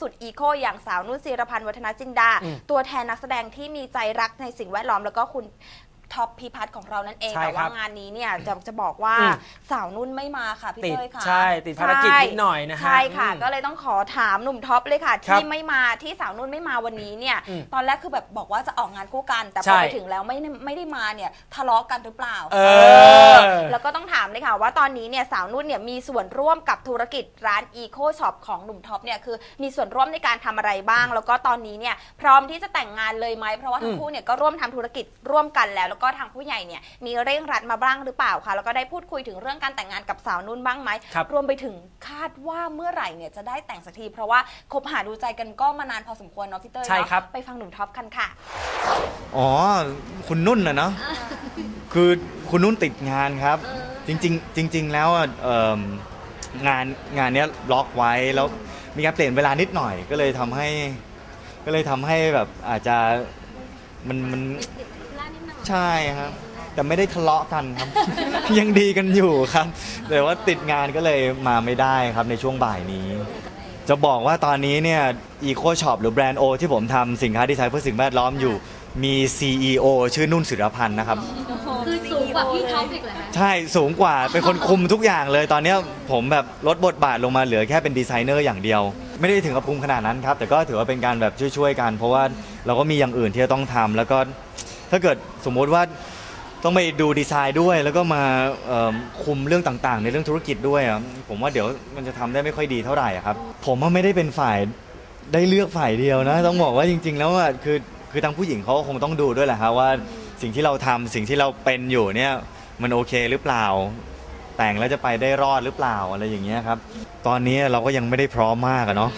สุดอีโคอย่างสาวนุ่นศิรพันธ์วัฒนจินดาอืมตัวแทนนักแสดงที่มีใจรักในสิ่งแวดล้อมแล้วก็คุณ ท็อปพิพัฒน์ของเรานั่นเองใช่แต่ครัว่าบงานนี้เนี่ยจะจะบอกว่าอืม สาวนุ่นไม่มาค่ะพี่ติดเต้ยค่ะใช่ติดภารกิจใช่นิดหน่อยนะฮะใช่ค่ะ อืม ก็เลยต้องขอถามหนุ่มท็อปเลยค่ะ ครับที่ไม่มาที่สาวนุ่นไม่มาวันนี้เนี่ยอืมตอนแรกคือแบบบอกว่าจะออกงานคู่กัน แต่พใช่อไปถึงแล้วไม่ได้ไม่ได้มาเนี่ยทะเลาะกันหรือเปล่าเออ แล้วก็ต้องถามเลยค่ะ ว่าตอนนี้เนี่ยสาวนุ่นเนี่ยมีส่วนร่วมกับธุรกิจร้าน Eco Shop ของหนุ่มท็อปเนี่ยคือมีส่วนร่วมในการทำอะไรบ้าง แล้วก็ตอนนี้เนี่ยพร้อมที่จะแต่งงานเลยไหมเพราะว่าทั้งคู่เนี่ยก็ร่วมทำธุรกิจร่วมกันแล้วแล้วก็ทางผู้ใหญ่เนี่ยมีเร่งรัดมาบ้างหรือเปล่าคะแล้วก็ได้พูดคุยถึงเรื่องการแต่งงานกับสาวนุ่นบ้างไหมครับ รวมไปถึงคาดว่าเมื่อไหร่เนี่ยจะได้แต่งสักที เพราะว่าคบหาดูใจกันก็มานานพอสมควรเนาะพี่เต้ยใช่เนาะครับ ไปฟังหนุ่มท็อปกันค่ะ อ๋อ คุณนุ่นนะเนาะคือคุณนุ่นติดงานครับ จริง ๆ จริง ๆ แล้วอะเอิ่มงานงานเนี้ยล็อกไว้แล้วมีการเปลี่ยนเวลานิดหน่อย ก็เลยทำให้ ก็เลยทำให้แบบอาจจะมันมัน ใช่ครับ แต่ไม่ได้ทะเลาะกันครับ ยังดีกันอยู่ครับ แต่ว่าติดงานก็เลยมาไม่ได้ครับในช่วงบ่ายนี้ จะบอกว่าตอนนี้เนี่ย Eco Shop หรือแบรนด์โอที่ผมทำสินค้าดีไซน์เพื่อสิ่งแวดล้อมอยู่ มี CEO ชื่อนุ่นศิรพันธ์นะครับ คือสูงกว่าพี่เขาอีกเหรอคะใช่สูงกว่าเป็นคนคุมทุกอย่างเลยตอนเนี้ยผมแบบลดบทบาทลงมาเหลือแค่เป็นดีไซเนอร์อย่างเดียว ไม่ได้ถึงกับคุมขนาดนั้นครับ แต่ก็ถือว่าเป็นการแบบช่วยๆกัน เพราะว่าเราก็มีอย่างอื่นที่จะต้องทำแล้วก็ ถ้าเกิดสมมติว่าต้องไปดูดีไซน์ด้วย แล้วก็มาเอิ่มคุมเรื่องต่างๆ ในเรื่องธุรกิจด้วยอะผมว่าเดี๋ยวมันจะทำได้ไม่ค่อยดีเท่าไหร่อะครับ ผมว่าไม่ได้เป็นฝ่ายได้เลือกฝ่ายเดียวนะ ต้องบอกว่าจริง ๆ แล้วอะคือคือทางผู้หญิงเขาก็คงต้องดูด้วยแหละครับว่าสิ่งที่เราทำสิ่งที่เราเป็นอยู่เนี่ยมันโอเคหรือเปล่า แต่งแล้วจะไปได้รอดหรือเปล่าอะไรอย่างเงี้ยครับ ตอนนี้เราก็ยังไม่ได้พร้อมมากอะเนาะ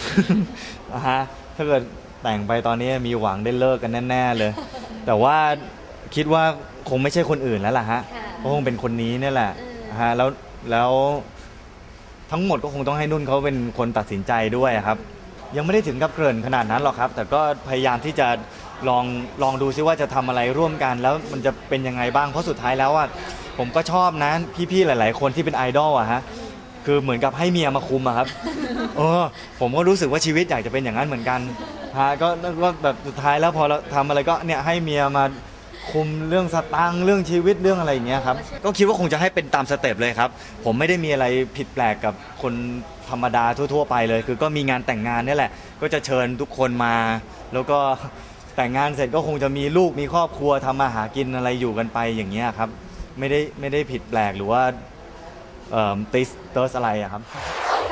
นะฮะถ้าเกิดแต่งไปตอนนี้มีหวังได้เลิกกันแน่ ๆ เลย แต่ว่าคิดว่าคงไม่ใช่คนอื่นแล้วล่ะฮะค่ะก็คงเป็นคนนี้เนี่ยแหละเออนะฮะแล้วแล้วทั้งหมดก็คงต้องให้นุ่นเขาเป็นคนตัดสินใจด้วยอะครับ ยังไม่ได้ถึงกับเกริ่นขนาดนั้นหรอกครับ แต่ก็พยายามที่จะลองลองดูซิว่าจะทำอะไรร่วมกัน แล้วมันจะเป็นยังไงบ้างเพราะสุดท้ายแล้วอะผมก็ชอบนะพี่ๆหลาย ๆ คนที่เป็นไอดอลอะฮะคือเหมือนกับให้เมียมาคุมอะครับ เออผมก็รู้สึกว่าชีวิตอยากจะเป็นอย่างนั้นเหมือนกัน ฮะก็ก็แบบสุดท้ายแล้วพอเราทำอะไรก็เนี่ยให้เมียมาคุมเรื่องสตังค์เรื่องชีวิตเรื่องอะไรอย่างเงี้ยครับก็คิดว่าคงจะให้เป็นตามสเต็ปเลยครับ ผมไม่ได้มีอะไรผิดแปลกกับคนธรรมดาทั่ว ๆ ไปเลย คือก็มีงานแต่งงานเนี่ยแหละ ก็จะเชิญทุกคนมา แล้วก็แต่งงานเสร็จก็คงจะมีลูกมีครอบครัวทำมาหากินอะไรอยู่กันไปอย่างเงี้ยครับ ไม่ได้ไม่ได้ผิดแปลกหรือว่าเอ่อติสเติร์สอะไรอะครับ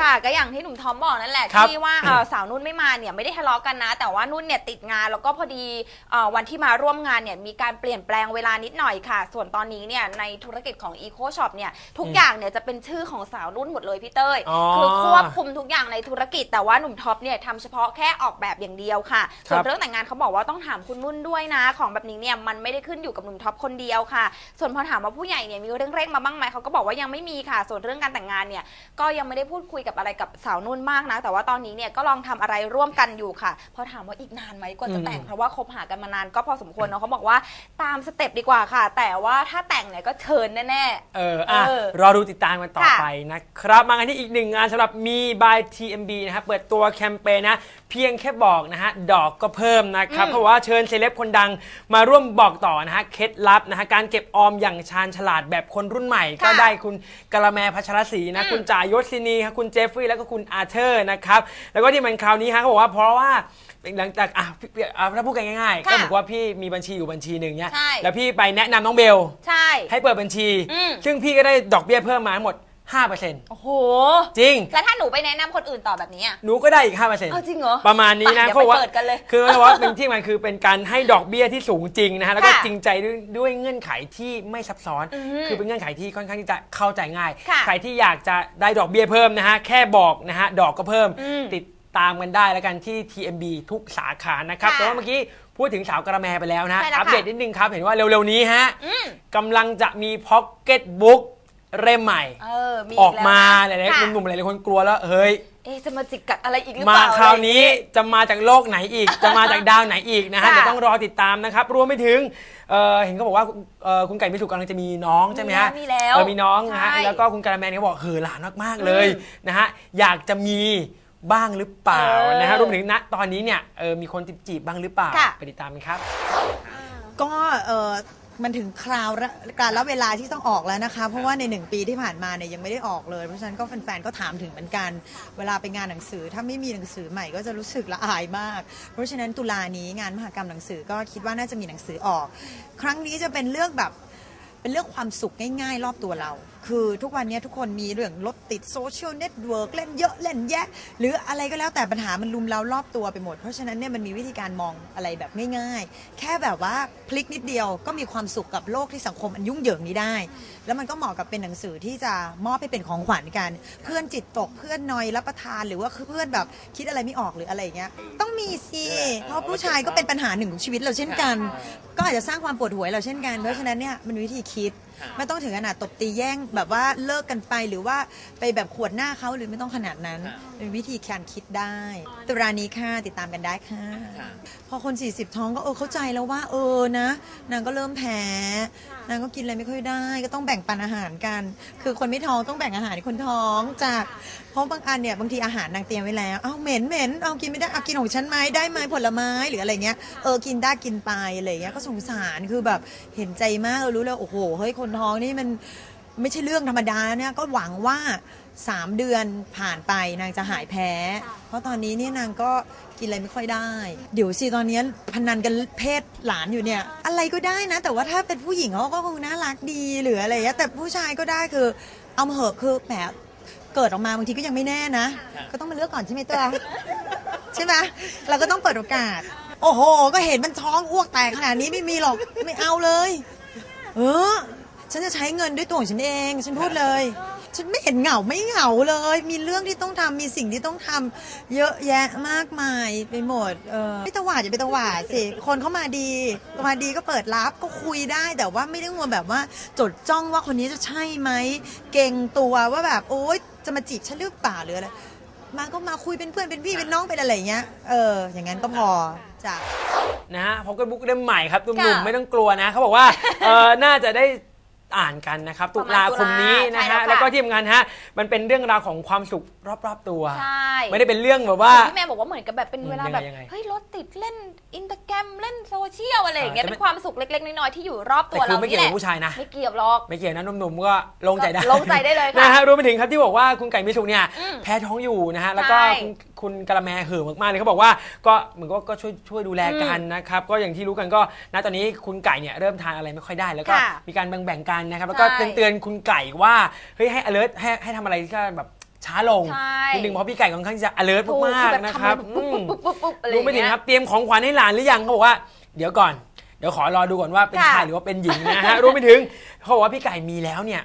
ค่ะก็อย่างที่หนุ่มทอมบอกนั่นแหละครับที่ว่าเอ่อสาวนุ่นไม่มาเนี่ยไม่ได้ทะเลาะกันนะ แต่ว่านุ่นเนี่ยติดงานแล้วก็พอดีเอ่อวันที่มาร่วมงานเนี่ยมีการเปลี่ยนแปลงเวลานิดหน่อยค่ะ ส่วนตอนนี้เนี่ยในธุรกิจของ Eco Shop เนี่ยทุกอย่างเนี่ยจะเป็นชื่อของสาวนุ่นหมดเลยพี่เต้ยอ๋อคือควบคุมทุกอย่างในธุรกิจ แต่ว่าหนุ่มท็อปเนี่ยทำเฉพาะแค่ออกแบบอย่างเดียวค่ะส่วนครับ เรื่องแต่งงานเขาบอกว่าต้องถามคุณนุ่นด้วยนะ ของแบบนี้เนี่ยมันไม่ได้ขึ้นอยู่กับหนุ่มท็อปคนเดียวค่ะ ส่วนพอถามว่าผู้ใหญ่เนี่ยมีเร่งเร่งๆมาบ้างไหมเขาก็บอกว่ายังไม่มีค่ะ ส่วนเรื่องการแต่งงานเนี่ยก็ยังไม่ได้พูดคุยกับอะไรกับสาวนุ่นมากนะ แต่ว่าตอนนี้เนี่ยก็ลองทำอะไรร่วมกันอยู่ค่ะพอถามว่าอีกนานไหมกว่าจะแต่งอืมเพราะว่าคบหากันมานานก็พอสมควรเนาะเขาบอกว่าตามสเต็ปดีกว่าค่ะ แต่ว่าถ้าแต่งเนี่ยก็เชิญแน่ เอออะเออรอดูติดตามกันต่อค่ะ ไปนะครับ มากันที่อีกหนึ่งงานสำหรับมี by TMB นะครับ เปิดตัวแคมเปญนะ เพียงแค่บอกนะฮะ ดอกก็เพิ่มนะครับอืมเพราะว่าเชิญเซเลบคนดังมาร่วมบอกต่อนะฮะ เคล็ดลับนะฮะ การเก็บออมอย่างชาญฉลาดแบบคนรุ่นใหม่ ก็ได้คุณกะละแมพัชรศรีนะ คุณจ่ายศศินีครับคุณเจฟฟรีย์แล้วก็คุณอาเธอร์นะครับ แล้วก็ที่มันคราวนี้ฮะเขาบอกว่าเพราะว่าหลังจากอะพี่อะถ้าพูดกันง่ายๆก็ค่ะบอกว่าพี่มีบัญชีอยู่บัญชีหนึ่งเนี่ยใช่ แล้วพี่ไปแนะนำน้องเบลๆใช่ ให้เปิดบัญชี อืม ซึ่งพี่ก็ได้ดอกเบี้ยเพิ่มมาทั้งหมด 5%โอ้โห จริง แล้วถ้าหนูไปแนะนำคนอื่นต่อแบบนี้อะหนูก็ได้อีก5%เอาจริงเหรอ ประมาณนี้นะไปเขาบอกว่าเดี๋ยวไปเปิดกันเลยคือเขาบอกว่าเป็นที่มันคือเป็นการให้ดอกเบี้ยที่สูงจริงนะฮะแล้วก็ค่ะจริงใจด้วยด้วยเงื่อนไขที่ไม่ซับซ้อน อืมคือเป็นเงื่อนไขที่ค่อนข้างที่จะเข้าใจง่าย ค่ะใครที่อยากจะได้ดอกเบี้ยเพิ่มนะฮะแค่บอกนะฮะดอกก็เพิ่ม อืมติดตามกันได้แล้วกันที่ TMB ทุกสาขานะครับค่ะแต่ว่าเมื่อกี้พูดถึงสาวกระแมไปแล้วนะใช่แล้วค่ะอัปเดตนิดนึงครับเห็นว่าเร็วๆนี้ฮะ อืม กำลังจะมีพ็อกเก็ตบุ๊ก เล่มใหม่ เออ มีออกมาหแล้ลายวนะๆหนุ่มๆหลายๆคนกลัวแล้วเฮ้ย เอ๊ะจะมาจิกกัดอะไรอีกหรือเปมาล่าคราวนี้จะมาจากโลกไหนอีก จะมาจากดาวไหนอีกนะฮะค่ะเดี๋ยวต้องรอติดตามนะครับ รวมไปถึงเอ่อเห็นเขาบอกว่าเอ่อคุณไก่มิสุกำลังจะมีน้องใช่ไหมฮะมีแล้วเออมีน้องนะฮะใช่แล้วก็คุณการาแมนเขาบอกเฮอหลานมากๆเลยอืมนะฮะอยากจะมีบ้างหรือเปล่าเออนะฮะรวมถึงณตอนนี้เนี่ยเออมีคนจีบจีบบ้างหรือเปล่าค่ะ ไปติดตามกันครับ ก็เออ มันถึงคราวละการละเวลาที่ต้องออกแล้วนะคะ เพราะว่าในหนึ่งปีที่ผ่านมาเนี่ยยังไม่ได้ออกเลย เพราะฉะนั้นก็แฟนๆก็ถามถึงเหมือนกัน เวลาไปงานหนังสือถ้าไม่มีหนังสือใหม่ก็จะรู้สึกละอายมาก เพราะฉะนั้นตุลานี้งานมหกรรมหนังสือก็คิดว่าน่าจะมีหนังสือออก ครั้งนี้จะเป็นเรื่องแบบเป็นเรื่องความสุขง่าย ๆ รอบตัวเรา คือทุกวันนี้ทุกคนมีเรื่องรถติดโซเชียลเน็ตเวิร์กเล่นเยอะเล่นแยะ หรืออะไรก็แล้วแต่ปัญหามันลุมเรารอบตัวไปหมด เพราะฉะนั้นเนี่ยมันมีวิธีการมองอะไรแบบง่ายๆ แค่แบบว่าพลิกนิดเดียวก็มีความสุขกับโลกที่สังคมอันยุ่งเหยิงนี้ได้ แล้วมันก็เหมาะกับเป็นหนังสือที่จะมอบให้เป็นของขวัญกัน เพื่อนจิตตกเพื่อนนอยรับประทานหรือว่าเพื่อนแบบคิดอะไรไม่ออกหรืออะไรอย่างเงี้ยต้องมีสิเพราะผู้ชายก็เป็นปัญหาหนึ่งของชีวิตเราเช่นกัน ก็อาจจะสร้างความปวดหัวเราเช่นกันเพราะฉะนั้นเนี่ยมันวิธีคิด ไม่ต้องถึงขนาดตบตีแย่งแบบว่าเลิกกันไปหรือว่าไปแบบขวดหน้าเขาหรือไม่ต้องขนาดนั้น เป็นวิธีการคิดได้ ตุรานี้ค่ะติดตามกันได้ค่ะ พอคน 40 ท้องก็เออเข้าใจแล้วว่า เออนะ นางก็เริ่มแพ้นางก็กินอะไรไม่ค่อยได้ ก็ต้องแบ่งปันอาหารกัน คือคนไม่ท้องต้องแบ่งอาหารให้คนท้องจากเพราะบางอันเนี่ยบางทีอาหารนางเตรียมไว้แล้วเอาเหม็นเหม็นเอากินไม่ได้เอากินของฉันไหมได้ไหมผลไม้หรืออะไรเงี้ยเออกินได้กินไปอะไรเงี้ยก็สงสารคือแบบเห็นใจมากเออรู้แล้วโอ้โหเฮ้ยคนท้องนี่มันไม่ใช่เรื่องธรรมดาเนี่ยก็หวังว่า3เดือนผ่านไปนางจะหายแพ้ เพราะตอนนี้เนี่ยนางก็กินอะไรไม่ค่อยได้ เดี๋ยวสิตอนนี้พนันกันเพศหลานอยู่เนี่ย อะไรก็ได้นะ แต่ว่าถ้าเป็นผู้หญิงเขาก็คงน่ารักดีหรืออะไรเงี้ยแต่ผู้ชายก็ได้คือ เอามาเหอะคือแหมเกิดออกมาบางทีก็ยังไม่แน่นะ ก็ต้องมาเลือกก่อนใช่ไหมตัวใช่ไหมเราก็ต้องเปิดโอกาส โอ้โห ก็เห็นมันท้องอ้วกแตกขนาดนี้ไม่มีหรอกไม่เอาเลย เออ ฉันจะใช้เงินด้วยตัวของฉันเอง ฉันพูดเลย ฉันไม่เห็นเหงาไม่เหงาเลย มีเรื่องที่ต้องทำมีสิ่งที่ต้องทำเยอะแยะมากมายไปหมดเออไม่ตวาดอย่าไปตวาดสิคนเข้ามาดีมาดีก็เปิดรับก็คุยได้แต่ว่าไม่ได้มัวแบบว่าจดจ้องว่าคนนี้จะใช่ไหมเก่งตัวว่าแบบโอ๊ยจะมาจีบฉันหรือเปล่าหรืออะไรมาก็มาคุยเป็นเพื่อนเป็นพี่เป็นน้องเป็นอะไรอย่างเงี้ยเออ อย่างนั้นก็พอจ้ะ นะฮะพ็อกเก็ตบุ๊กเล่มใหม่ครับหนุ่มค่ะๆไม่ต้องกลัวนะเขาบอกว่าเออน่าจะได้ อ่านกันนะครับปตุระมาณลาคมนี้ตุลานะใช่แล้วฮะค่ะแล้วก็ที่สำคัญฮะ มันเป็นเรื่องราวของความสุข รอบๆตัว ใช่ ไม่ได้เป็นเรื่องแบบว่า พี่แม่บอกว่าเหมือนกับแบบเป็นเวลาแบบ ยังไงยังไงเฮ้ยรถติดเล่นอินสตาแกรมเล่นโซเชียลอะไรอย่างเงี้ยอ่าแต่ไม่ เป็นความสุขเล็กๆน้อยๆที่อยู่รอบตัแต่วคืเราอไม่นี่เกี่ยวแหละกับผู้ชายนะ ไม่เกี่ยวหรอก ไม่เกี่ยวนะหนุ่มๆก็ลงใจได้ลงใจได้เลยค่ะนะฮะรวมไปถึงครับที่บอกว่าคุณไก่มิสุเนี่ยอืมแพ้ท้องอยู่นะฮะแล้วก็ใช่คุณคุณกระแมเห่อะมากๆเลยเขาบอกว่าก็เหมือนก็ก็ช่วยช่วยดูแลกันนะครับก็อย่างที่รู้กันก็ณตอนนี้คุณไก่เนี่ยเริ่มทานอะไรไม่ค่อยได้แล้วก็ค่ะมีการแบ่งๆกันนะครับแล้วก็ใช่ เตือนๆคุณไก่ว่าเฮ้ยให้ alert ให้ให้ทำอะไรที่ก็แบบ ช้าลงใช่ นิดนึงเพราะพี่ไก่ค่อนข้างจะ alert ถูกมากคือแบบๆนะทำครับปุ๊บอืมปุ๊บปุ๊บปุ๊บอะไรอรู้ย่างไม่ถึงเงี้ย ครับเตรียมของขวัญให้หลานหรือยังเขาบอกว่าเดี๋ยวก่อน เดี๋ยวขอรอดูก่อนว่าเป็นค่ะชายหรือว่าเป็นหญิงนะฮะรวมไปถึงเขาบอกว่าพี่ไก่มีแล้วเนี่ย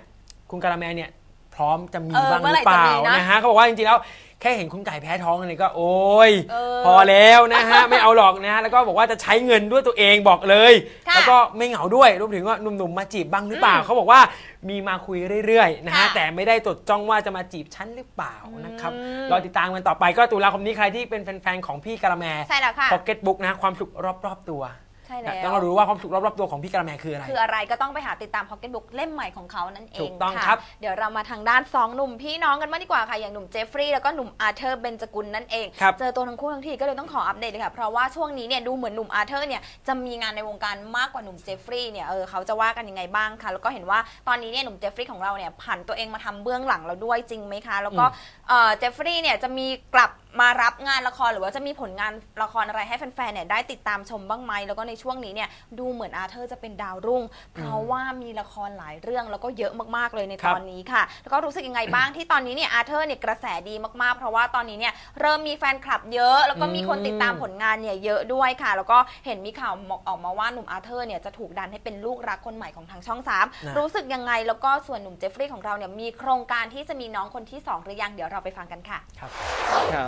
คุณการาแมเนี่ยพร้อมจะมีเออบ้างหเมื่อรืไหร่อเปล่าจะมีนะนะฮะเขาบอกว่าจริงๆแล้ว แค่เห็นคุณไก่แพ้ท้องเลยก็โอ้ยเออพอแล้วนะฮะ ไม่เอาหรอกนะฮะแล้วก็บอกว่าจะใช้เงินด้วยตัวเองบอกเลย ค่ะแล้วก็ไม่เหงาด้วยรวมถึงว่าหนุ่มๆมาจีบบ้างหรือเปล่าอืมเขาบอกว่ามีมาคุยเรื่อยๆนะฮะค่ะแต่ไม่ได้จดจ้องว่าจะมาจีบฉันหรือเปล่านะครับอืม รอติดตามกันต่อไปก็ตุลาคมนี้ใครที่เป็นแฟนๆของพี่การาแม ใช่แล้วค่ะ พ็อกเก็ตบุ๊กนะความสุขรอบ ๆ ตัวใช่แล้ว ต้องมารู้ว่าความสุขรอบๆตัวของพี่กระแมคืออะไร คืออะไรก็ต้องไปหาติดตามพ็อกเก็ตบุ๊กเล่มใหม่ของเขานั่นเองถูกต้องะครับ เดี๋ยวเรามาทางด้านสองหนุ่มพี่น้องกันมางดีกว่าค่ะ อย่างหนุ่มเจฟฟรีย์แล้วก็หนุ่มอาร์เธอร์เบนจกุลนั่นเอง ครับ เจอตัวทั้งคู่ทั้งทีก็เลยต้องขออัปเดตเลยค่ะ เพราะว่าช่วงนี้เนี่ยดูเหมือนหนุ่มอาร์เธอร์เนี่ยจะมีงานในวงการมากกว่าหนุ่มเจฟฟรีย์เนี่ย เออเขาจะว่ากันยังไงบ้างคะแล้วก็เห็นว่าตอนนี้เนี่ยหนุ่มเจฟฟรีย์ของเราเนี่ยผันตัวเองมาทำเบื้องหลังเราด้วยจริงไหมคะ แล้วก็เอ่อเจฟฟรีย์เนี่ยจะมีกลับ มารับงานละครหรือว่าจะมีผลงานละครอะไรให้แฟนๆเนี่ยได้ติดตามชมบ้างไหมแล้วก็ในช่วงนี้เนี่ยดูเหมือนอาเธอร์จะเป็นดาวรุ่ง เพราะว่ามีละครหลายเรื่องแล้วก็เยอะมากๆเลยในครัตบ อนนี้ค่ะ แล้วก็รู้สึกยังไงบ้างที่ตอนนี้เนี่ยอาเธอร์เนี่ยกระแสดีมากๆ เพราะว่าตอนนี้เนี่ยเริ่มมีแฟนคลับเยอะแล้วก็มีคนติดตามผลงานเนี่ยเยอะด้วยค่ะ แล้วก็เห็นมีข่าวออกมาว่าหนุ่มอาเธอร์เนี่ยจะถูกดันให้เป็นลูกรักคนใหม่ของทางช่องสามนะ รู้สึกยังไงแล้วก็ส่วนหนุ่มเจฟฟรีย์ของเราเนี่ยมีโครงการที่จะมีน้องคนที่สองหรือยังเดี๋ยวเราไปฟังกันค่ะ ครั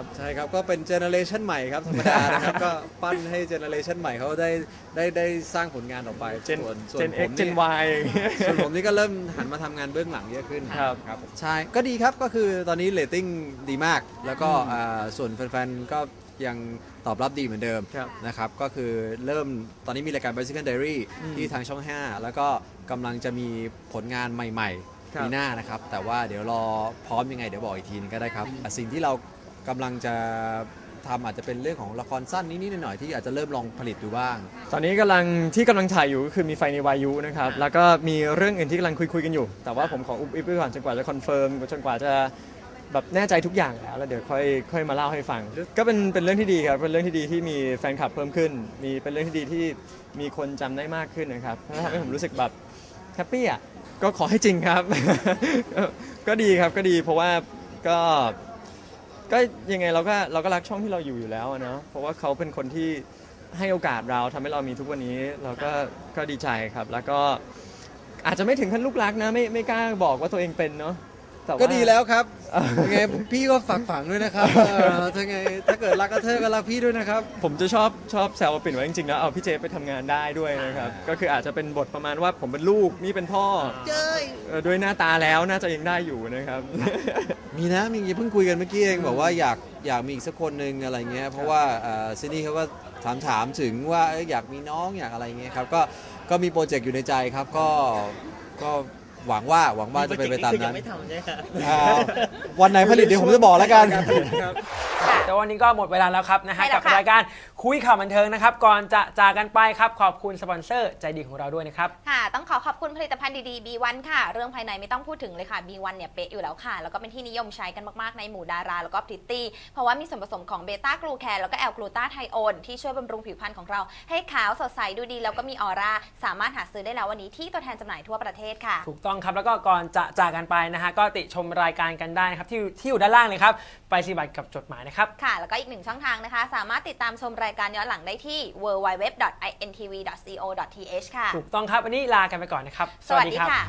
บใช่ครับก็เป็นเจเนอเรชันใหม่ครับธรรมดานะครับก็ปั้นให้เจเนอเรชันใหม่เขาได้ได้ได้สร้างผลงานออกไปเจนส่วนส่วเจนนผเอ็มกเจนี่นวายอย่างเงี้ย ส่วนผมนี่ก็เริ่มหันมาทำงานเบื้องหลังเยอะขึ้นครับครับใช่ก็ดีครับก็คือตอนนี้เรตติ้งดีมาก แล้วก็อ่าส่วนแฟนๆ ก็ยังตอบรับดีเหมือนเดิมครับนะครับ ก็คือเริ่มตอนนี้มีรายการ Bicycle Diary อืมที่ทางช่อง 5 แล้วก็กำลังจะมีผลงานใหม่ครับ ๆปีหน้านะครับ แต่ว่าเดี๋ยวรอพร้อมยังไงเดี๋ยวบอกอีกทีนึงก็ได้ครับอะสิ่งที่เรา กำลังจะทำอาจจะเป็นเรื่องของละครสั้นนิดๆหน่อยๆที่อาจจะเริ่มลองผลิตดูบ้าง ตอนนี้กำลังที่กำลังถ่ายอยู่ก็คือมีไฟในวายุนะครับ แล้วก็มีเรื่องอื่นที่กำลังคุยคุยๆกันอยู่ แต่ว่าผมขออุบอิบไว้ก่อนจนกว่าจะคอนเฟิร์มจนกว่าจะแบบแน่ใจทุกอย่างแล้วแล้วเดี๋ยวค่อยค่อยมาเล่าให้ฟัง ก็เป็นเป็นเรื่องที่ดีครับเป็นเรื่องที่ดีที่มีแฟนคลับเพิ่มขึ้น มีเป็นเรื่องที่ดีที่มีคนจำได้มากขึ้นนะครับแล้วทำให้ผมรู้สึกแบบแฮปปี้อะก็ขอให้จริงครับ ก็ดีครับก็ดีเพราะว่าก็ ก็ยังไงเราก็เราก็รักช่องที่เราอยู่อยู่แล้วอะเนาะเพราะว่าเขาเป็นคนที่ให้โอกาสเราทำให้เรามีทุกวันนี้ เราก็ก็ดีใจครับ แล้วก็อาจจะไม่ถึงขั้นลูกรักนะไม่ไม่กล้าบอกว่าตัวเองเป็นเนาะ แต่า ก็ดีแล้วครับยังไงพี่ก็ฝากฝังด้วยนะครับเออถ้าไงถ้าเกิดรักก็เธอก็รักพี่ด้วยนะครับ ผมจะชอบชอบแซวปิ่นว่าจริงๆแล้วเอาพี่เจไปทำงานได้ด้วยนะครับ ก็คืออาจจะเป็นบทประมาณว่าผมเป็นลูกนี่เป็นพ่อเจ้ยเออด้วยหน้าตาแล้วน่าจะยังได้อยู่นะครับ มีนะมีเพิ่งคุยกันเมื่อกี้เองบอกว่าอยากอยากมีอีกสักคนหนึ่งอะไรเงี้ยเพราะว่าเอ่อซินนี่เขาก็ถามถามถึงว่าเอ้ยอยากมีน้องอยากอะไรเงี้ยครับก็ก็มีโปรเจกต์อยู่ในใจครับก็ก็ หวังว่าหวังว่าจะเป็นไปตามนั้นอ่าวันไหนผลิตเดี๋ยวผมจะบอกแล้วกัน แต่วันนี้ก็หมดเวลาแล้วครับนะฮะใช่แล้กัวบค่ะ รายการคุยข่าวบันเทิงนะครับ ก่อนจะจากกันไปครับ ขอบคุณสปอนเซอร์ใจดีของเราด้วยนะครับ ค่ะ ต้องขอขอบคุณผลิตภัณฑ์ดีๆ B1 ค่ะ เรื่องภายในไม่ต้องพูดถึงเลยค่ะ B1 เนี่ยเป๊ะอยู่แล้วค่ะ แล้วก็เป็นที่นิยมใช้กันมาก ๆ ในหมู่ดารา แล้วก็พริตตี้ เพราะว่ามีส่วนผสมของเบต้ากลูแคนแล้วก็แอลกลูตาไทโอนที่ช่วยบำรุงผิวพรรณของเรา ให้ขาวสดใสดูดีแล้วก็มีออร่า สามารถหาซื้อได้แล้ววันนี้ที่ตัวแทนจำหน่ายทั่วประเทศค่ะ ถูกต้องครับ แล้วก็ก่อนจะจากกันไปนะฮะก็ติชมรายการกันได้นะครับที่ที่อยู่ด้านล่างเลยครับไปสิบัตรกับจดหมายนะครับ ค่ะ แล้วก็อีกหนึ่งช่องทางนะคะ สามารถติดตามชมรายการย้อนหลังได้ที่ www.intv.co.th ค่ะ ถูกต้องครับ วันนี้ลากันไปก่อนนะครับ สวัสดีค่ะ